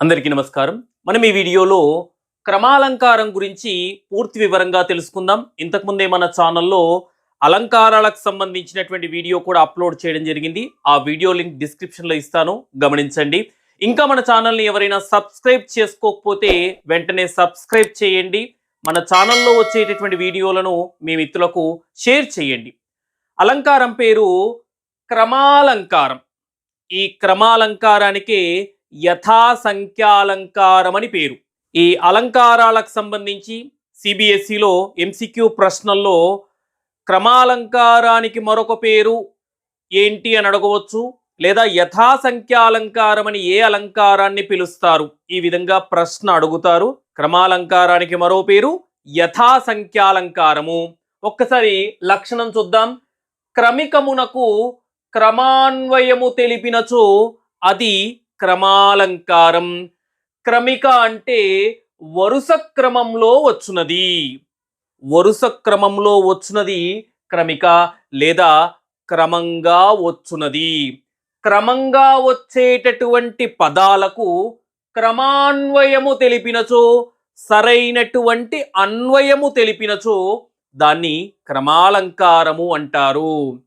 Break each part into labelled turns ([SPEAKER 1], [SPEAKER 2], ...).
[SPEAKER 1] అందరికీ నమస్కారం. మనం ఈ వీడియోలో క్రమాలంకారం గురించి పూర్తి వివరంగా తెలుసుకుందాం. ఇంతకుముందే మన ఛానల్లో అలంకారాలకు సంబంధించినటువంటి వీడియో కూడా అప్లోడ్ చేయడం జరిగింది. ఆ వీడియో లింక్ డిస్క్రిప్షన్లో ఇస్తాను. గమనించండి. ఇంకా మన ఛానల్ని ఎవరైనా సబ్స్క్రైబ్ చేసుకోకపోతే వెంటనే సబ్స్క్రైబ్ చేయండి. మన ఛానల్లో వచ్చేటటువంటి వీడియోలను మీ మిత్రులకు షేర్ చేయండి. అలంకారం పేరు క్రమాలంకారం. ఈ క్రమాలంకారానికి యథాసంఖ్యాలంకారమని పేరు. ఈ అలంకారాలకు సంబంధించి సిబిఎస్ఈలో ఎంసిక్యూ ప్రశ్నల్లో క్రమాలంకారానికి మరొక పేరు ఏంటి అని అడగవచ్చు. లేదా యథాసంఖ్యాలంకారం అని ఏ అలంకారాన్ని పిలుస్తారు. ఈ విధంగా ప్రశ్న అడుగుతారు. క్రమాలంకారానికి మరో పేరు యథాసంఖ్యాలంకారము. ఒక్కసారి లక్షణం చూద్దాం. క్రమికమునకు క్రమాన్వయము తెలిపినచో అది క్రమాలంకారం. క్రమిక అంటే వరుస క్రమంలో వచ్చునది. వరుస క్రమంలో వచ్చునది క్రమిక లేదా క్రమంగా వచ్చునది. క్రమంగా వచ్చేటటువంటి పదాలకు క్రమాన్వయము తెలిపినచో సరైనటువంటి అన్వయము తెలిపినచో దాన్ని క్రమాలంకారము అంటారు.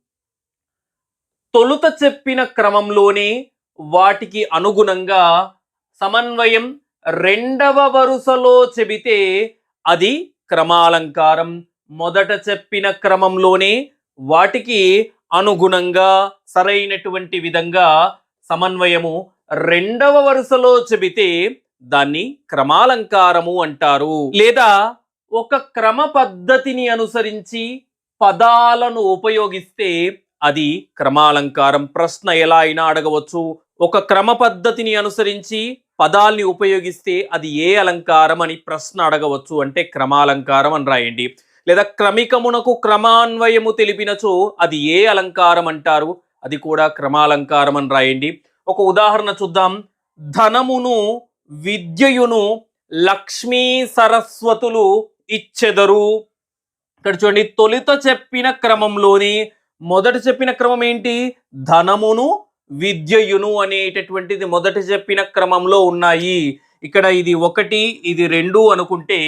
[SPEAKER 1] తొలుత చెప్పిన క్రమంలోనే వాటికి అనుగుణంగా సమన్వయం రెండవ వరుసలో చెబితే అది క్రమాలంకారం. మొదట చెప్పిన క్రమంలోనే వాటికి అనుగుణంగా సరైనటువంటి విధంగా సమన్వయము రెండవ వరుసలో చెబితే దాన్ని క్రమాలంకారము అంటారు. లేదా ఒక క్రమ పద్ధతిని అనుసరించి పదాలను ఉపయోగిస్తే అది క్రమాలంకారం. ప్రశ్న ఎలా అయినా అడగవచ్చు. ఒక క్రమ పద్ధతిని అనుసరించి పదాల్ని ఉపయోగిస్తే అది ఏ అలంకారం అని ప్రశ్న అడగవచ్చు అంటే క్రమాలంకారం అని రాయండి. లేదా క్రమికమునకు క్రమాన్వయము తెలిపినచో అది ఏ అలంకారం అంటారు? అది కూడా క్రమాలంకారం అని రాయండి. ఒక ఉదాహరణ చూద్దాం. ధనమును విద్యయును లక్ష్మీ సరస్వతులు ఇచ్చెదరు. ఇక్కడ చూడండి తొలుత చెప్పిన క్రమంలోని మొదట చెప్పిన క్రమం ఏంటి? ధనమును విద్యయును అనేటటువంటిది మొదట చెప్పిన క్రమంలో ఉన్నాయి. ఇక్కడ ఇది ఒకటి ఇది రెండు అనుకుంటే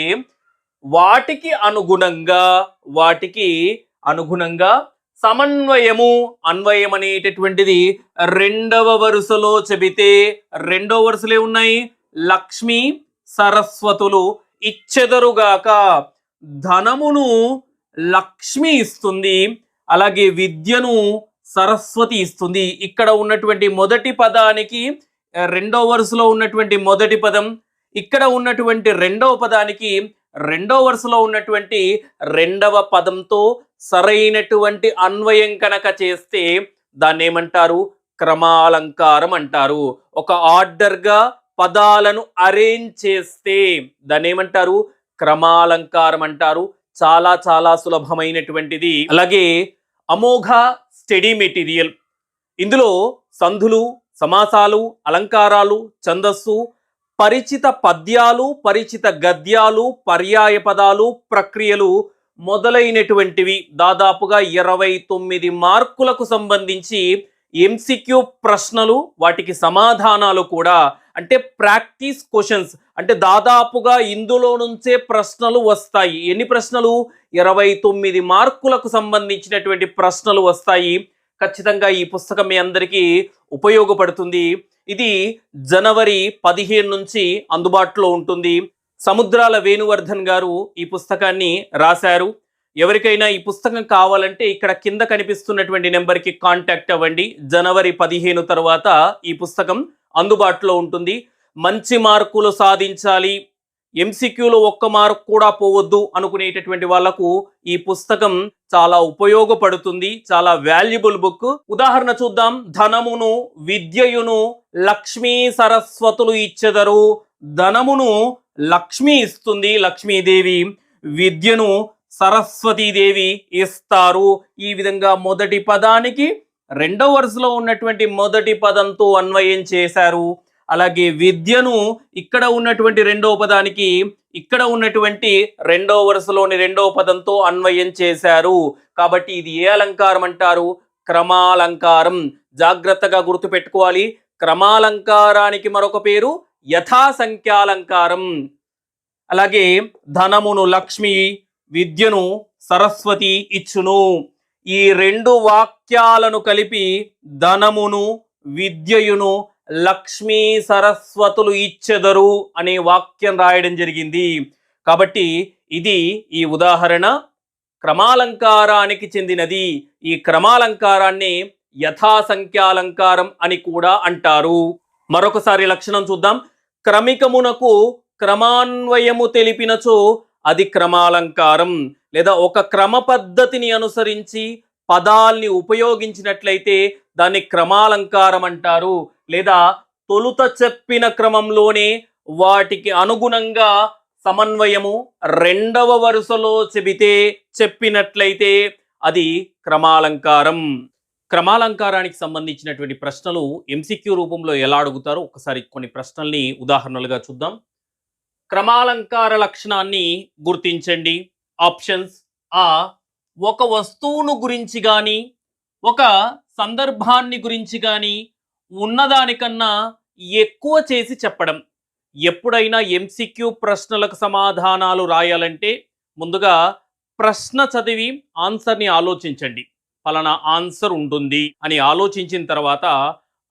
[SPEAKER 1] వాటికి అనుగుణంగా వాటికి అనుగుణంగా సమన్వయము అన్వయం అనేటటువంటిది రెండవ వరుసలో చెబితే రెండవ వరుసలే ఉన్నాయి. లక్ష్మి సరస్వతులు ఇచ్చెదరుగాక ధనమును లక్ష్మి ఇస్తుంది. అలాగే విద్యను సరస్వతి ఇస్తుంది. ఇక్కడ ఉన్నటువంటి మొదటి పదానికి రెండో వరుసలో ఉన్నటువంటి మొదటి పదం ఇక్కడ ఉన్నటువంటి రెండవ పదానికి రెండవ వరుసలో ఉన్నటువంటి రెండవ పదంతో సరైనటువంటి అన్వయం కనుక చేస్తే దాన్ని ఏమంటారు? క్రమాలంకారం అంటారు. ఒక ఆర్డర్గా పదాలను అరేంజ్ చేస్తే దాన్ని ఏమంటారు? క్రమాలంకారం అంటారు. చాలా చాలా సులభమైనటువంటిది. అలాగే అమోఘ స్టడీ మెటీరియల్. ఇందులో సంధులు సమాసాలు అలంకారాలు ఛందస్సు పరిచిత పద్యాలు పరిచిత గద్యాలు పర్యాయ పదాలు ప్రక్రియలు మొదలైనటువంటివి. దాదాపుగా ఇరవై తొమ్మిది మార్కులకు సంబంధించి ఎంసిక్యూ ప్రశ్నలు వాటికి సమాధానాలు కూడా అంటే ప్రాక్టీస్ క్వశ్చన్స్. అంటే దాదాపుగా ఇందులో నుంచే ప్రశ్నలు వస్తాయి. ఎన్ని ప్రశ్నలు? ఇరవై తొమ్మిది మార్కులకు సంబంధించినటువంటి ప్రశ్నలు వస్తాయి. ఖచ్చితంగా ఈ పుస్తకం మీ అందరికీ ఉపయోగపడుతుంది. ఇది జనవరి పదిహేను నుంచి అందుబాటులో ఉంటుంది. సముద్రాల వేణువర్ధన్ గారు ఈ పుస్తకాన్ని రాశారు. ఎవరికైనా ఈ పుస్తకం కావాలంటే ఇక్కడ కింద కనిపిస్తున్నటువంటి నెంబర్కి కాంటాక్ట్ అవ్వండి. జనవరి పదిహేను తర్వాత ఈ పుస్తకం అందుబాటులో ఉంటుంది. మంచి మార్కులు సాధించాలి. ఎంసీక్యూలో ఒక్క మార్క్ కూడా పోవద్దు అనుకునేటటువంటి వాళ్ళకు ఈ పుస్తకం చాలా ఉపయోగపడుతుంది. చాలా వాల్యుబుల్ బుక్. ఉదాహరణ చూద్దాం. ధనమును విద్యయును లక్ష్మీ సరస్వతులు ఇచ్చెదరు. ధనమును లక్ష్మి ఇస్తుంది. లక్ష్మీదేవి విద్యను సరస్వతీదేవి ఇస్తారు. ఈ విధంగా మొదటి పదానికి రెండవ వరుసలో ఉన్నటువంటి మొదటి పదంతో అన్వయం చేశారు. అలాగే విద్యను ఇక్కడ ఉన్నటువంటి రెండవ పదానికి ఇక్కడ ఉన్నటువంటి రెండవ వరుసలోని రెండవ పదంతో అన్వయం చేశారు. కాబట్టి ఇది ఏ అలంకారం అంటారు? క్రమాలంకారం. జాగ్రత్తగా గుర్తుపెట్టుకోవాలి. క్రమాలంకారానికి మరొక పేరు యథాసంఖ్యాలంకారం. అలాగే ధనమును లక్ష్మి విద్యను సరస్వతి ఇచ్చును. ఈ రెండు వాక్యాలను కలిపి ధనమును విద్యయును లక్ష్మీ సరస్వతులు ఇచ్చెదరు అనే వాక్యం రాయడం జరిగింది. కాబట్టి ఇది ఈ ఉదాహరణ. క్రమాలంకారానికి చెందినది. ఈ క్రమాలంకారాన్ని యథాసంఖ్యాలంకారం అని కూడా అంటారు. మరొకసారి లక్షణం చూద్దాం. క్రమికమునకు క్రమాన్వయము తెలిపినచో అది క్రమాలంకారం లేదా ఒక క్రమ పద్ధతిని అనుసరించి పదాల్ని ఉపయోగించినట్లయితే దాన్ని క్రమాలంకారం అంటారు. లేదా తొలుత చెప్పిన క్రమంలోనే వాటికి అనుగుణంగా సమన్వయము రెండవ వరుసలో చెబితే చెప్పినట్లయితే అది క్రమాలంకారం. క్రమాలంకారానికి సంబంధించినటువంటి ప్రశ్నలు ఎంసిక్యూ రూపంలో ఎలా అడుగుతారో ఒకసారి కొన్ని ప్రశ్నల్ని ఉదాహరణలుగా చూద్దాం. క్రమాలంకార లక్షణాన్ని గుర్తించండి. ఆప్షన్స్ ఆ ఒక వస్తువును గురించి కానీ ఒక సందర్భాన్ని గురించి కానీ ఉన్నదానికన్నా ఎక్కువ చేసి చెప్పడం. ఎప్పుడైనా ఎంసిక్యూ ప్రశ్నలకు సమాధానాలు రాయాలంటే ముందుగా ప్రశ్న చదివి ఆన్సర్ని ఆలోచించండి. ఫలానా ఆన్సర్ ఉంటుంది అని ఆలోచించిన తర్వాత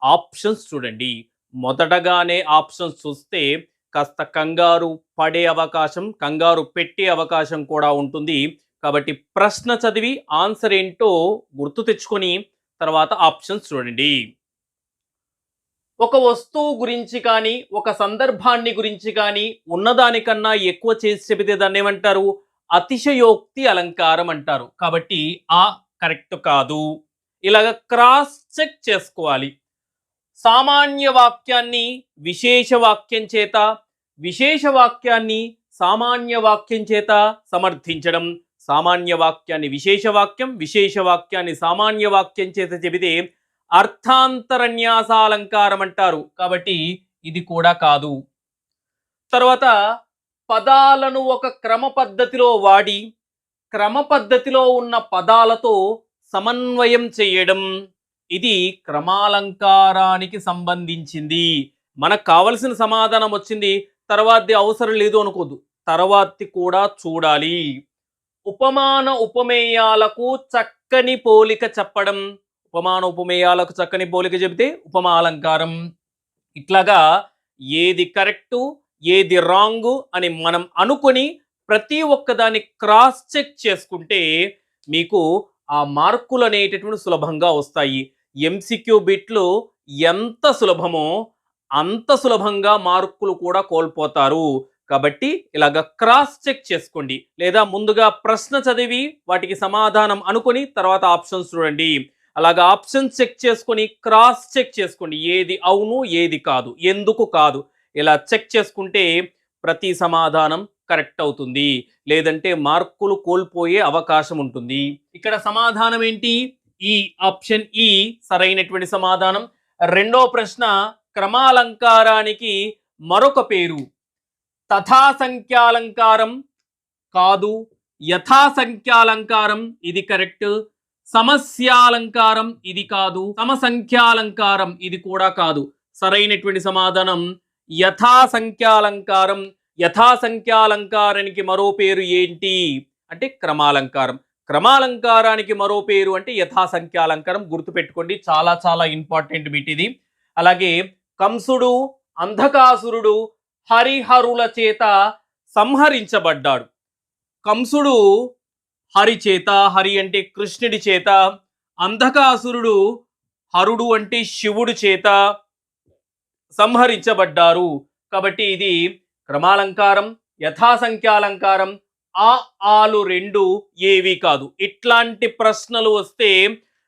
[SPEAKER 1] ఆప్షన్స్ చూడండి. మొదటగానే ఆప్షన్స్ చూస్తే కాస్త కంగారు పడే అవకాశం కంగారు పెట్టే అవకాశం కూడా ఉంటుంది. కాబట్టి ప్రశ్న చదివి ఆన్సర్ ఏంటో గుర్తు తెచ్చుకొని తర్వాత ఆప్షన్స్ చూడండి. ఒక వస్తువు గురించి కానీ ఒక సందర్భాన్ని గురించి కానీ ఉన్నదానికన్నా ఎక్కువ చేసి చెబితే దాన్ని ఏమంటారు? అతిశయోక్తి అలంకారం అంటారు. కాబట్టి ఆ కరెక్ట్ కాదు. ఇలాగ క్రాస్ చెక్ చేసుకోవాలి. సామాన్య వాక్యాన్ని విశేష వాక్యం చేత విశేష వాక్యాన్ని సామాన్య వాక్యం చేత సమర్థించడం. సామాన్య వాక్యాన్ని విశేష వాక్యం విశేష వాక్యాన్ని సామాన్య వాక్యం చేత చెబితే అర్థాంతరన్యాసాలంకారం అంటారు. కాబట్టి ఇది కూడా కాదు. తర్వాత పదాలను ఒక క్రమ పద్ధతిలో వాడి క్రమ పద్ధతిలో ఉన్న పదాలతో సమన్వయం చేయడం. ఇది క్రమాలంకారానికి సంబంధించింది. మనకు కావలసిన సమాధానం వచ్చింది. తర్వాతది అవసరం లేదు అనుకోద్దు. తర్వాతది కూడా చూడాలి. ఉపమాన ఉపమేయాలకు చక్కని పోలిక చెప్పడం. ఉపమాన ఉపమేయాలకు చక్కని పోలిక చెబితే ఉపమాలంకారం ఇట్లాగా ఏది కరెక్టు ఏది రాంగు అని మనం అనుకొని ప్రతి ఒక్కదాన్ని క్రాస్ చెక్ చేసుకుంటే మీకు ఆ మార్కులు అనేటటువంటి సులభంగా వస్తాయి. ఎంసిక్యూ బిట్లు ఎంత సులభమో అంత సులభంగా మార్కులు కూడా కోల్పోతారు. కాబట్టి ఇలాగ క్రాస్ చెక్ చేసుకోండి. లేదా ముందుగా ప్రశ్న చదివి వాటికి సమాధానం అనుకొని తర్వాత ఆప్షన్స్ చూడండి. అలాగ ఆప్షన్స్ చెక్ చేసుకొని క్రాస్ చెక్ చేసుకోండి. ఏది అవును ఏది కాదు ఎందుకు కాదు. ఇలా చెక్ చేసుకుంటే ప్రతి సమాధానం కరెక్ట్ అవుతుంది. లేదంటే మార్కులు కోల్పోయే అవకాశం ఉంటుంది. ఇక్కడ సమాధానం ఏంటి? ఈ ఆప్షన్ ఈ సరైనటువంటి సమాధానం. రెండో ప్రశ్న క్రమాలంకారానికి మరొక పేరు. తథాసంఖ్యాలంకారం కాదు యథాసంఖ్యాలంకారం ఇది కరెక్ట్. సమస్యాలంకారం ఇది కాదు సమసంఖ్యాలంకారం ఇది కూడా కాదు. సరైనటువంటి సమాధానం యథాసంఖ్యాలంకారం యథాసంఖ్యాలంకారానికి మరో పేరు ఏంటి? అంటే క్రమాలంకారం. క్రమాలంకారానికి మరో పేరు అంటే యథాసంఖ్యాలంకారం గుర్తుపెట్టుకోండి చాలా చాలా ఇంపార్టెంట్ బిట్ ఇది అలాగే కంసుడు అంధకాసురుడు హరిహరుల చేత సంహరించబడ్డాడు. కంసుడు హరి చేత హరి అంటే కృష్ణుడి చేత అంధకాసురుడు హరుడు అంటే శివుడు చేత సంహరించబడ్డారు. కాబట్టి ఇది క్రమాలంకారం యథాసంఖ్యాలంకారం ఆ ఆలు రెండు ఏవి కాదు. ఇట్లాంటి ప్రశ్నలు వస్తే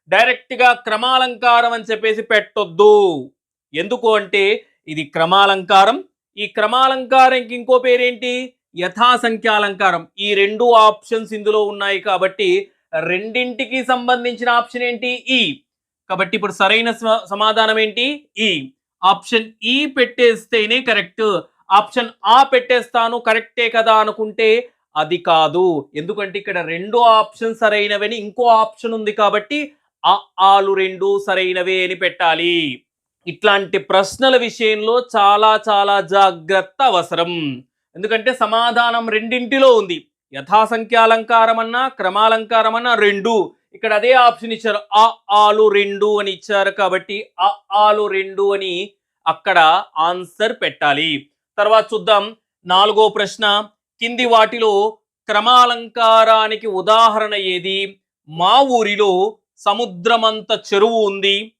[SPEAKER 1] డైరెక్ట్గా క్రమాలంకారం అని చెప్పేసి పెట్టొద్దు. ఎందుకు అంటే ఇది క్రమాలంకారం. ఈ క్రమాలంకారంకి ఇంకో పేరేంటి? యథాసంఖ్యాలంకారం. ఈ రెండు ఆప్షన్స్ ఇందులో ఉన్నాయి కాబట్టి రెండింటికి సంబంధించిన ఆప్షన్ ఏంటి? ఈ. కాబట్టి ఇప్పుడు సరైన సమాధానం ఏంటి? ఈ. ఆప్షన్ ఈ పెట్టేస్తేనే కరెక్ట్. ఆప్షన్ ఆ పెట్టేస్తాను కరెక్టే కదా అనుకుంటే అది కాదు. ఎందుకంటే ఇక్కడ రెండు ఆప్షన్ సరైనవని ఇంకో ఆప్షన్ ఉంది కాబట్టి ఆ ఆలు రెండు సరైనవే అని పెట్టాలి. ఇట్లాంటి ప్రశ్నల విషయంలో చాలా చాలా జాగ్రత్త అవసరం. ఎందుకంటే సమాధానం రెండింటిలో ఉంది. యథాసంఖ్యాలంకారం అన్నా క్రమాలంకారం అన్నా రెండు. ఇక్కడ అదే ఆప్షన్ ఇచ్చారు. ఆ ఆలు రెండు అని ఇచ్చారు కాబట్టి ఆ ఆలు రెండు అని అక్కడ ఆన్సర్ పెట్టాలి. తర్వాత చూద్దాం. నాలుగో ప్రశ్న. కింది వాటిలో క్రమాలంకారానికి ఉదాహరణ ఏది? మా ఊరిలో సముద్రమంత చెరువు ఉంది.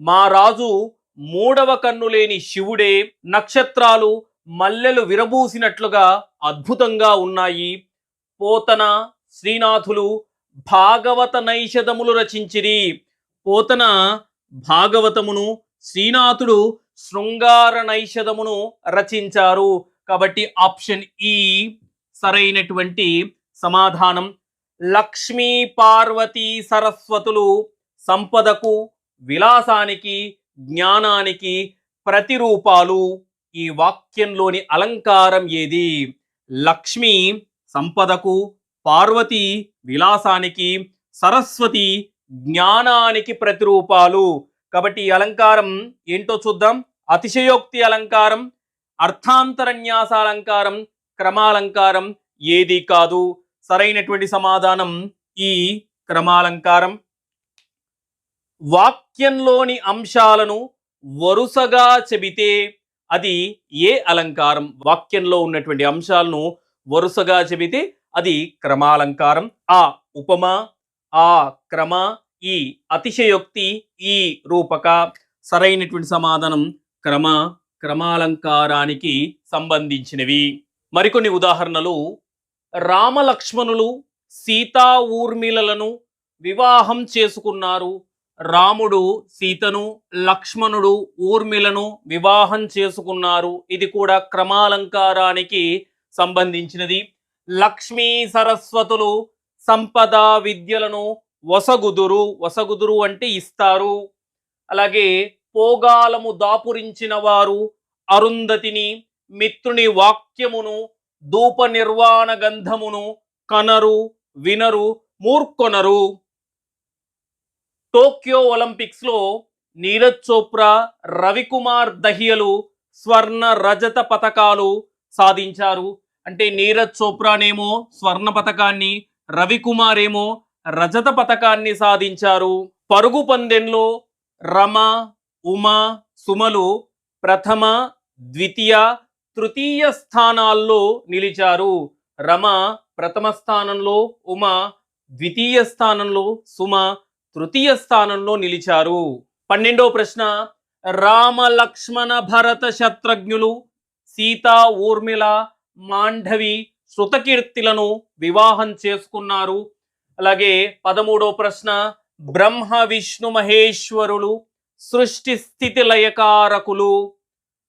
[SPEAKER 1] మా రాజు మూడవ కన్ను లేని శివుడే నక్షత్రాలు మల్లెలు విరబూసినట్లుగా అద్భుతంగా ఉన్నాయి. పోతన శ్రీనాథులు భాగవత నైషధములు రచించిరి. పోతన భాగవతమును శ్రీనాథుడు శృంగార నైషధమును రచించారు. కాబట్టి ఆప్షన్ ఈ సరైనటువంటి సమాధానం. లక్ష్మీ పార్వతీ సరస్వతులు సంపదకు విలాసానికి జ్ఞానానికి ప్రతిరూపాలు. ఈ వాక్యంలోని అలంకారం ఏది? లక్ష్మి సంపదకు పార్వతి విలాసానికి సరస్వతి జ్ఞానానికి ప్రతిరూపాలు. కాబట్టి ఈ అలంకారం ఏంటో చూద్దాం. అతిశయోక్తి అలంకారం అర్థాంతరన్యాస అలంకారం క్రమాలంకారం ఏది కాదు. సరైనటువంటి సమాధానం ఈ క్రమాలంకారం. వాక్యంలోని అంశాలను వరుసగా చెబితే అది ఏ అలంకారం? వాక్యంలో ఉన్నటువంటి అంశాలను వరుసగా చెబితే అది క్రమాలంకారం. ఆ ఉపమ ఆ క్రమ ఈ అతిశయోక్తి ఈ రూపక సరైనటువంటి సమాధానం క్రమ క్రమాలంకారానికి సంబంధించినవి. మరికొన్ని ఉదాహరణలు. రామలక్ష్మణులు సీతా ఊర్మిళలను వివాహం చేసుకున్నారు. రాముడు సీతను లక్ష్మణుడు ఊర్మిలను వివాహం చేసుకున్నారు. ఇది కూడా క్రమాలంకారానికి సంబంధించినది. లక్ష్మీ సరస్వతులు సంపద విద్యలను వసగుదురు వసగుదురు అంటే ఇస్తారు. అలాగే పోగాలము దాపురించిన వారు అరుంధతిని మిత్రుని వాక్యమును ధూప నిర్వాణ గంధమును కనరు వినరు మూర్కొనరు టోక్యో ఒలింపిక్స్లో నీరజ్ చోప్రా రవికుమార్ దహియలు స్వర్ణ రజత పతకాలు సాధించారు. అంటే నీరజ్ చోప్రానేమో స్వర్ణ పతకాన్ని రవికుమార్ ఏమో రజత పతకాన్ని సాధించారు. పరుగు పందెంలో రమ ఉమా సుమలు ప్రథమ ద్వితీయ తృతీయ స్థానాల్లో నిలిచారు. రమ ప్రథమ స్థానంలో ఉమా ద్వితీయ స్థానంలో సుమ తృతీయ స్థానంలో నిలిచారు. పన్నెండో ప్రశ్న రామ లక్ష్మణ భరత శత్రుఘ్నులు సీతా ఊర్మిళ మాండవి శృతకీర్తిలను వివాహం చేసుకున్నారు. అలాగే పదమూడో ప్రశ్న బ్రహ్మ విష్ణు మహేశ్వరులు సృష్టి స్థితి లయకారకులు.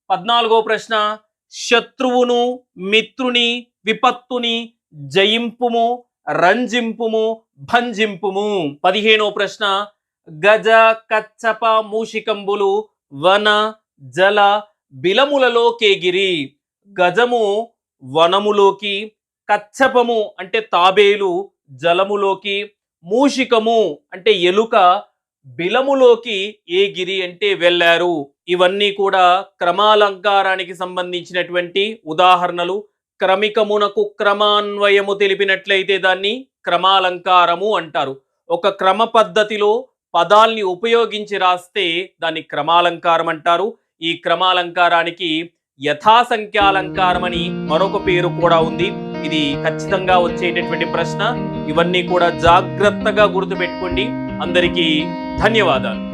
[SPEAKER 1] పద్నాలుగో ప్రశ్న శత్రువును మిత్రుని విపత్తుని జయింపుము రంజింపుము భంజింపుము. పదిహేనో ప్రశ్న. గజ కచ్చప మూషికంబులు వన జల బిలములలో కేగిరి. గజము వనములోకి. కచ్చపము అంటే తాబేలు జలములోకి. మూషికము అంటే ఎలుక బిలములోకి ఏ గిరి అంటే వెళ్ళారు. ఇవన్నీ కూడా క్రమాలంకారానికి సంబంధించినటువంటి ఉదాహరణలు. క్రమికమునకు క్రమాన్వయము తెలిపినట్లయితే దాన్ని క్రమాలంకారము అంటారు. ఒక క్రమ పద్ధతిలో పదాల్ని ఉపయోగించి రాస్తే దాన్ని క్రమాలంకారం అంటారు. ఈ క్రమాలంకారానికి యథాసంఖ్యాలంకారం అని మరొక పేరు కూడా ఉంది. ఇది ఖచ్చితంగా వచ్చేటటువంటి ప్రశ్న. ఇవన్నీ కూడా జాగ్రత్తగా గుర్తుపెట్టుకోండి. అందరికీ ధన్యవాదాలు.